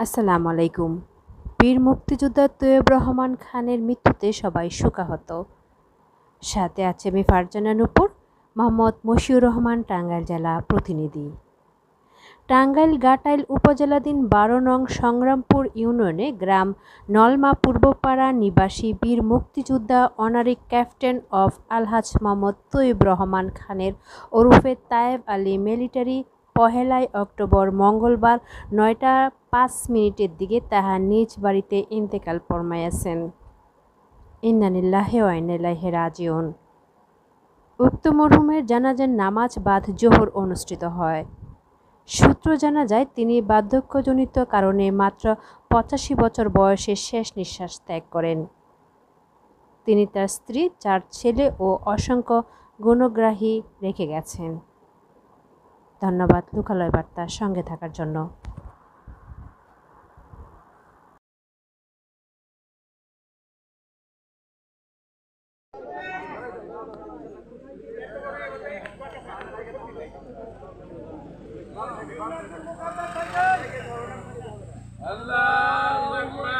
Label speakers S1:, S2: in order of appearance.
S1: আসসালামু আলাইকুম। বীর মুক্তিযোদ্ধা তৈয়ব রহমান খানের মৃত্যুতে সবাই শোকাহত। সাথে আছে আমি ফারজানা নুপুর মোহাম্মদ মশিউর রহমান টাঙ্গাইল জেলা প্রতিনিধি। টাঙ্গাইল গাটাইল উপজেলাধীন বারো নং সংগ্রামপুর ইউনিয়নে গ্রাম নলমা পূর্বপাড়া নিবাসী বীর মুক্তিযোদ্ধা honorary captain of Alhaj Mohammad Taiyab Rahman খানের ওরফে তায়েব আলী মিলিটারি পহেলাই অক্টোবর মঙ্গলবার নয়টা পাঁচ মিনিটের দিকে তাহার নিজ বাড়িতে ইন্তেকাল ফরমাইয়াছেন। ইন্নানিল্লাহে ওয়াইনাল্লাহে রাজিউন। উক্ত মরহুমের জানাজার নামাজ বাদ জোহর অনুষ্ঠিত হয়। সূত্র জানা যায়, তিনি বার্ধক্যজনিত কারণে মাত্র পঁচাশি বছর বয়সে শেষ নিঃশ্বাস ত্যাগ করেন। তিনি তার স্ত্রী, চার ছেলে ও অসংখ্য গুণগ্রাহী রেখে গেছেন। ধন্যবাদ লোকালয় বার্তার সঙ্গে থাকার জন্য। Allah